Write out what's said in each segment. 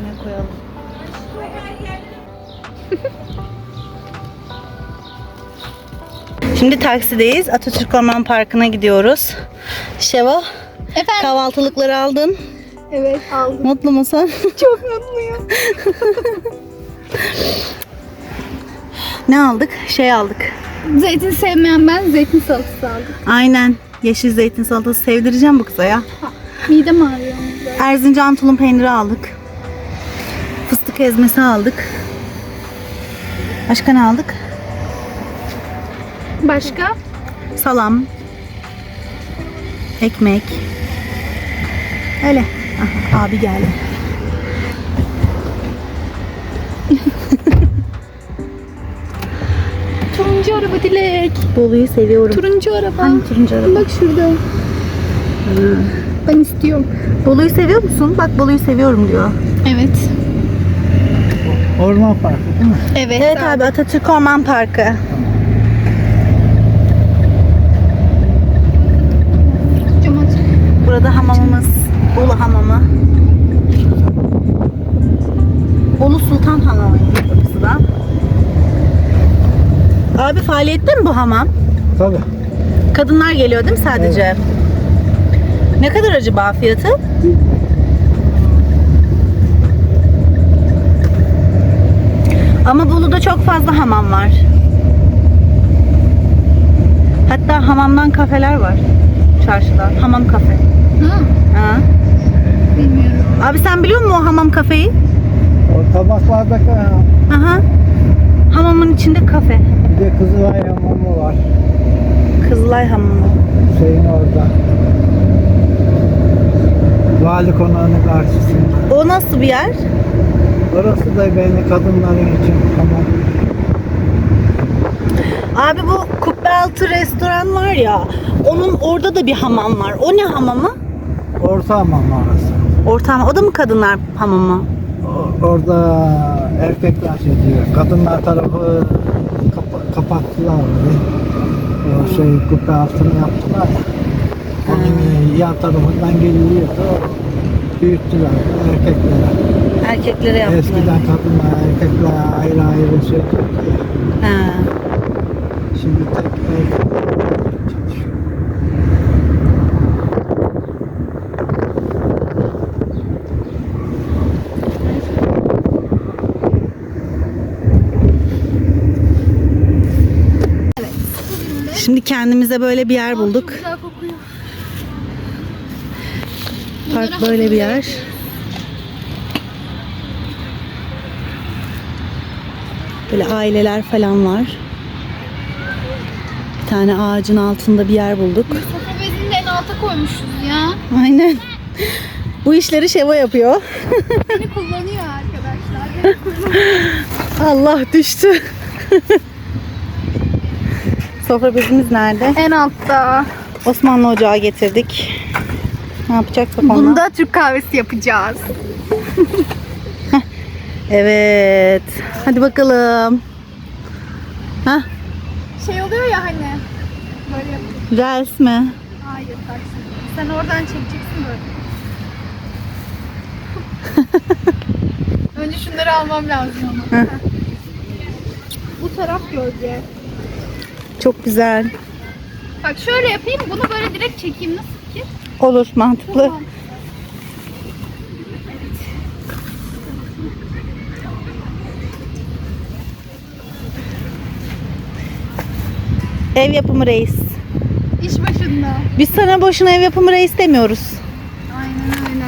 İçine koyalım. Şimdi taksideyiz. Atatürk Orman Parkı'na gidiyoruz. Şeva, Efendim? kahvaltılıkları aldın. Evet aldım. Mutlu musun? Çok mutluyum. ne aldık? Şey aldık. Zeytin sevmeyen ben zeytin salatası aldım. Aynen. Yeşil zeytin salatası sevdireceğim bu kıza ya. Midem ağrıyor. Erzincan tulum peyniri aldık. Fıstık ezmesi aldık. Başka ne aldık? Başka? Salam. Ekmek. Öyle. Aha, abi geldi. Turuncu araba Dilek. Bolu'yu seviyorum. Turuncu araba. Hangi turuncu araba? Bak şurada. Ben istiyorum. Bolu'yu seviyor musun? Bak Bolu'yu seviyorum diyor. Evet. Orman Parkı değil mi? Evet. Evet abi Atatürk Orman Parkı. Burada hamamımız. Bolu Hamamı. Bolu Sultan Hamamı burası da. Abi faaliyette mi bu hamam? Tabii. Kadınlar geliyor değil mi sadece? Ne kadar acaba fiyatı? Ama Bolu'da çok fazla hamam var. Hatta hamamdan kafeler var çarşıda. Hamam kafe. Ha, Ha. bilmiyorum. Abi sen biliyor musun o hamam kafeyi? O tabaklardaki ha, Aha. Hamamın içinde kafe. bir de Kızılay Hamamı var. Kızılay Hamamı. Şeyin orada. Vali konağının karşısında. O nasıl bir yer? Orası da böyle kadınların için hamam. Abi bu kubbe altı restoran var ya. Onun orada da bir hamam var. O ne hamamı? Orta hamam orası. Ortam. O da mı kadınlar hamamı? O- Orada erkekler şey diyor. Kadınlar tarafı kapa- kapattılar. orayı. O şey kubbe altını yaptılar ya. Onun yan tarafından geliliyordu. Büyüttüler erkeklere. Erkeklere yaptılar. Eskiden kadınlar erkekler ayrı ayrı şey. Ha. Şimdi tek erkekler çalışıyor. Şimdi kendimize böyle bir yer bulduk. Park böyle bir yer. Böyle aileler falan var. Bir tane ağacın altında bir yer bulduk. Sofra bezini de en alta koymuşuz ya. Aynen. Bu işleri Şeva yapıyor. Beni kullanıyor arkadaşlar. Beni kullanıyor. Allah düştü. Sofra bezimiz nerede? en altta. Osmanlı ocağı getirdik. Ne yapacaksak ondan? Bunda Türk kahvesi yapacağız. Evet. Hadi bakalım. Hah, Şey oluyor ya hani. Böyle yapıyor. Reels mi? Hayır taksi. Sen oradan çekeceksin böyle. Önce şunları almam lazım ama. Bu taraf gölge. Çok güzel. Bak şöyle yapayım bunu böyle direkt çekeyim nasıl fikir? Olur, mantıklı. Tamam. Ev yapımı reis. İş başında. Biz sana boşuna ev yapımı reis demiyoruz. Aynen öyle.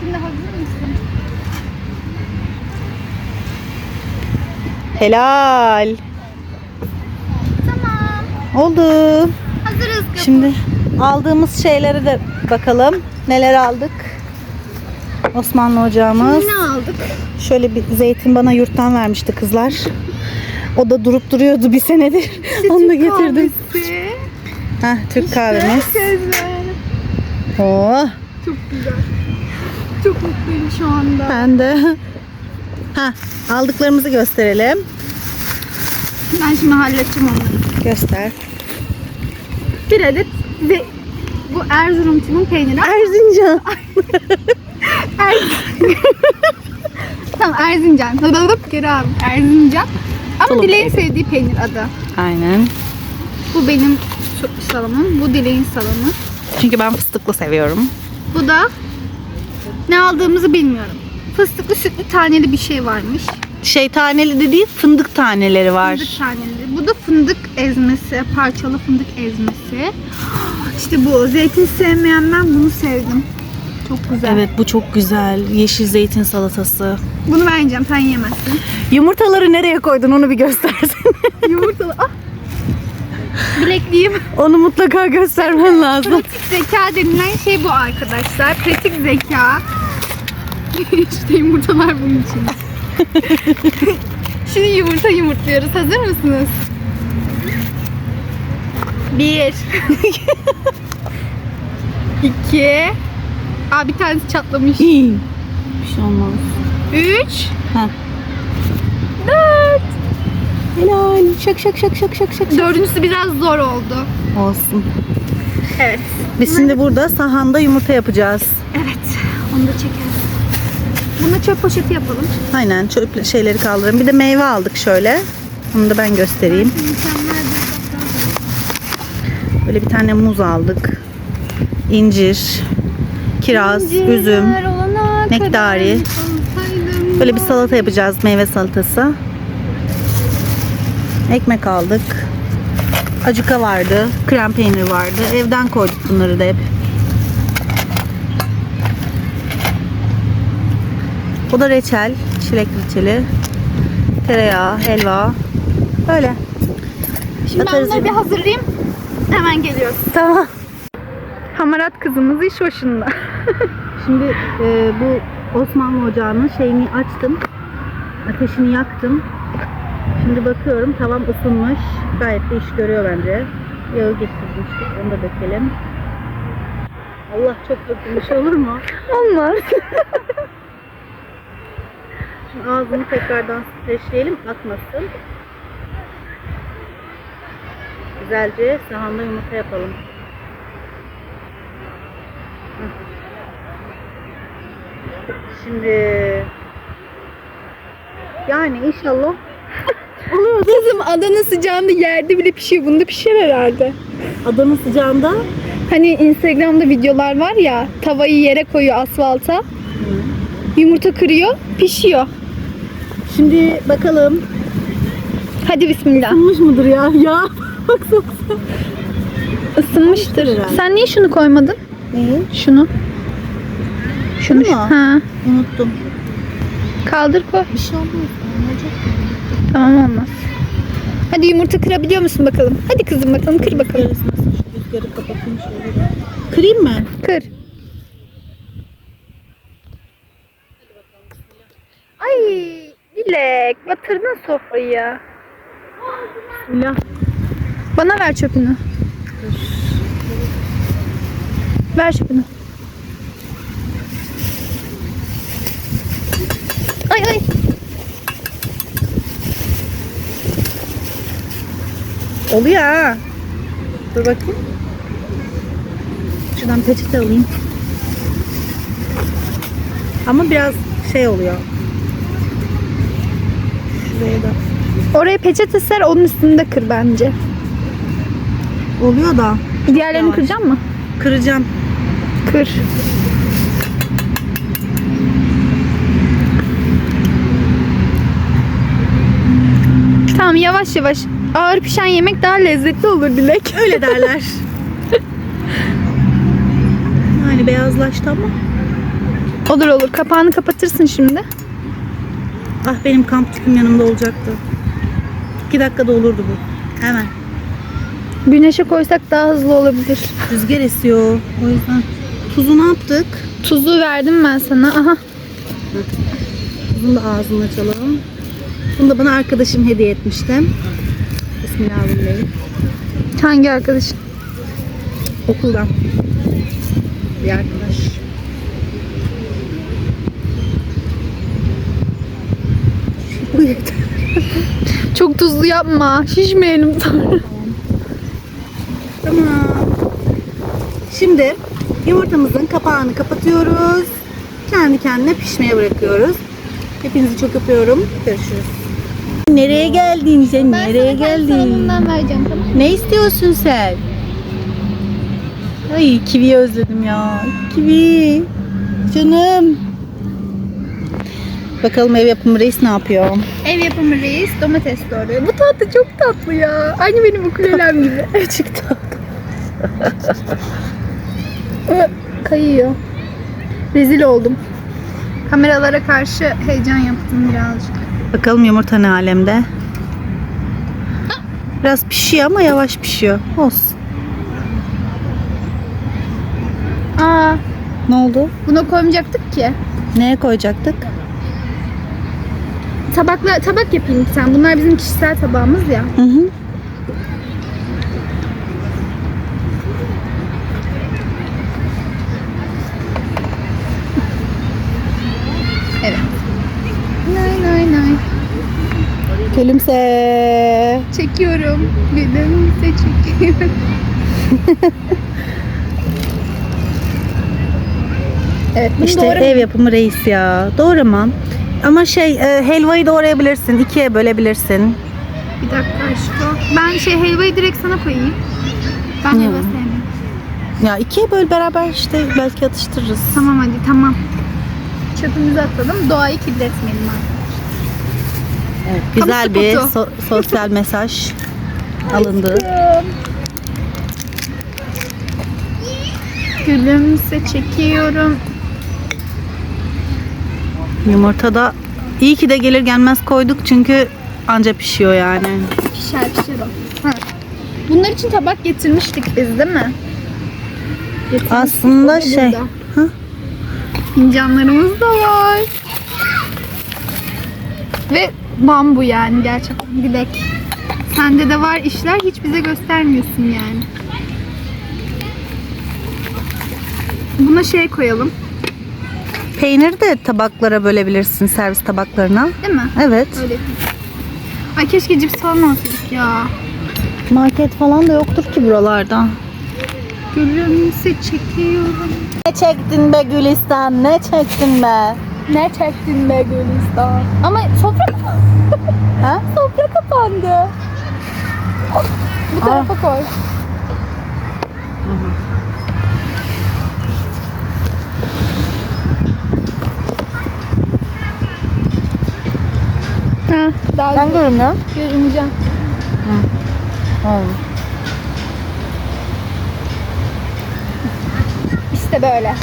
Şimdi hazır mısın? Helal. Tamam. Oldu. Hazırız kapı. Şimdi aldığımız şeylere de bakalım. Neler aldık? Osmanlı ocağımız. ne aldık? Şöyle bir zeytin bana yurttan vermişti kızlar. O da durup duruyordu bir senedir. Onu da getirdim. Kahvesi. Heh, Türk kahvemiz. Güzel. Oh, Çok güzel. Çok mutluyum şu anda. ben de. Ha, aldıklarımızı gösterelim. Ben şimdi halledeceğim onları. Göster. Bir adet ve bu Erzurum timun peyniri. Erzincan. Er... tamam Erzincan. Geri abi. Erzincan. Ama Tulum Dileğin sevdiği peynir adı. Aynen. Bu benim salamım. Bu Dileğin salamı. Çünkü ben fıstıklı seviyorum. Bu da ne aldığımızı bilmiyorum. Fıstıklı sütlü taneli bir şey varmış. Şey taneli de değil, fındık taneleri var. Fındık taneli. Bu da fındık ezmesi. Parçalı fındık ezmesi. İşte bu. Zeytin sevmeyen ben bunu sevdim. Çok güzel. Evet bu çok güzel. Yeşil zeytin salatası. Bunu ben yiyeceğim. Sen yiyemezsin. Yumurtaları nereye koydun onu bir göstersin. Yumurtalı. Ah! Bilekliğim. onu mutlaka göstermen lazım. Pratik zeka denilen şey bu arkadaşlar. Pratik zeka. işte yumurtalar bunun için. Şimdi yumurta yumurtluyoruz. Hazır mısınız? Bir. İki. Aa bir tanesi çatlamış. İyi. Bir şey olmaz. Üç. Heh. Dört. Helal. Şak şak şak şak şak şak. Dördüncüsü biraz zor oldu. Olsun. Evet. Biz şimdi burada sahanda yumurta yapacağız. Evet. Onu da çekelim. Bunu çöp poşeti yapalım. Aynen çöp şeyleri kaldırın. Bir de meyve aldık şöyle. Onu da ben göstereyim. Böyle bir tane muz aldık. İncir, kiraz, üzüm. nektarı. Böyle bir salata yapacağız. Meyve salatası. Ekmek aldık. Acuka vardı. Krem peynir vardı. Evden koyduk bunları da hep. O da reçel. Çilek reçeli. Tereyağı, helva. Böyle. Şimdi ben bunları bir hazırlayayım. Hemen geliyoruz. Tamam. Hamarat kızımız iş başında. Şimdi e, bu Osmanlı ocağının şeyini açtım. Ateşini yaktım. Şimdi bakıyorum tavam ısınmış. Gayet de iş görüyor bence. Yağı getirdim işte. Onu da dökelim. Allah çok dökülmüş olur mu? Olmaz. Şimdi ağzını tekrardan streçleyelim akmasın. Güzelce sahanda yumurta yapalım. Şimdi yani inşallah Kızım Adana sıcağında yerde bile pişiyor. Bunda pişer herhalde. Adana sıcağında Hani Instagram'da videolar var ya tavayı yere koyuyor asfalta. Yumurta kırıyor, pişiyor. şimdi bakalım Hadi bismillah. Olmuş mudur ya? Ya baksana. Isınmıştır. herhalde. Sen niye şunu koymadın? Neyi? Şunu. Bunu mu? Ha. Unuttum. Kaldır koy. Bir şey olmaz. Olacak. Tamam olmaz. Hadi yumurta kırabiliyor musun bakalım? Hadi kızım bakalım kır bakalım. Rüzgarı kapatayım şöyle. Kırayım mı? Kır. Ay Dilek batırdın sofrayı. Bismillah. Bana ver çöpünü. Ver çöpünü. Ay ay. Oluyor ha. Dur bakayım. Şuradan peçete alayım. Ama biraz şey oluyor. Şuraya da. Oraya peçete ser onun üstünde kır bence. Oluyor da. Diğerlerini kıracak mı? Kıracağım. Kır. Tamam yavaş yavaş. Ağır pişen yemek daha lezzetli olur Dilek. Öyle derler. yani beyazlaştı ama. Olur olur. Kapağını kapatırsın şimdi. Ah benim kamp tüpüm yanımda olacaktı. İki dakikada olurdu bu. Hemen. Güneşe koysak daha hızlı olabilir. Rüzgar esiyor. O yüzden. Tuzu ne yaptık? Tuzu verdim ben sana. Aha. Tuzun da ağzını açalım. Bunu da bana arkadaşım hediye etmişti. Bismillahirrahmanirrahim. Hangi arkadaşın? Okuldan. bir arkadaş. Bu yeter. Çok tuzlu yapma. Şişmeyelim sonra. Tamam. Şimdi yumurtamızın kapağını kapatıyoruz. Kendi kendine pişmeye bırakıyoruz. Hepinizi çok öpüyorum. Görüşürüz. Nereye geldin sen? Nereye geldin? vereceğim tamam Ne istiyorsun sen? Ay kivi özledim ya. Kivi. Canım. Bakalım ev yapımı reis ne yapıyor? Ev yapımı reis domates doğruyor. Bu tatlı çok tatlı ya. Aynı benim ukulelem gibi. Çıktı. Ö, Kayıyor. Rezil oldum. Kameralara karşı heyecan yaptım birazcık. Bakalım yumurta ne alemde? Biraz pişiyor ama yavaş pişiyor. Olsun. Aa, Ne oldu? buna koymayacaktık ki. Neye koyacaktık? Tabakla tabak yapayım sen. Bunlar bizim kişisel tabağımız ya. Hı hı. Gülümse. Çekiyorum. Gülümse çekiyorum. evet bunu İşte doğru ev yapımı reis ya. Doğramam. Ama şey e, helvayı doğrayabilirsin. ikiye bölebilirsin. Bir dakika aşkım. Ben şey helvayı direkt sana koyayım. Ben Niye? helva sevmiyorum. Ya ikiye böl beraber işte belki atıştırırız. Tamam hadi tamam. Çöpümüzü atalım. Doğayı kirletmeyelim artık. Evet, güzel bir so- sosyal mesaj alındı. Gülümse çekiyorum. Yumurta da iyi ki de gelir gelmez koyduk çünkü anca pişiyor yani. Pişer pişer o. Ha. Bunlar için tabak getirmiştik biz değil mi? Getirmiştik. Aslında şey. burada. Hı? Fincanlarımız da var. Ve bambu yani gerçekten dilek. Sende de var işler hiç bize göstermiyorsun yani. Buna şey koyalım Peyniri de tabaklara bölebilirsin servis tabaklarına. değil mi? Evet. Öyle. Ay keşke cips falan ya. Market falan da yoktur ki buralarda. Gülümse çekiyorum. Ne çektin be Gülistan? Ne çektin be? Ne çektin be Gülistan? Ama sofra Ha? sofra kapandı. Bu tarafa koy. Ha, daha Ben görünüyorum. görüneceğim. İşte böyle.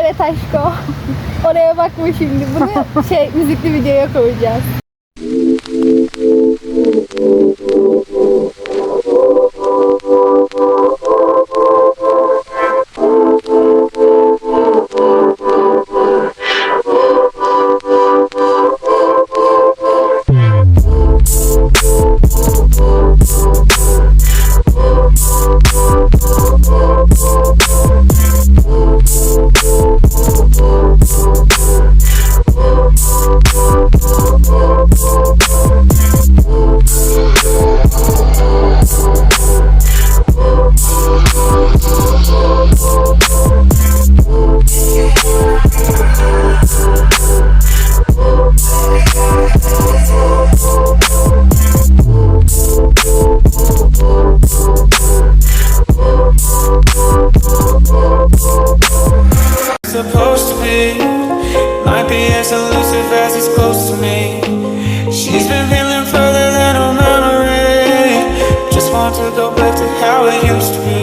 Evet aşko. Oraya bakma şimdi. Bunu şey müzikli videoya koyacağız. She's been feeling further than her memory. Just want to go back to how it used to be.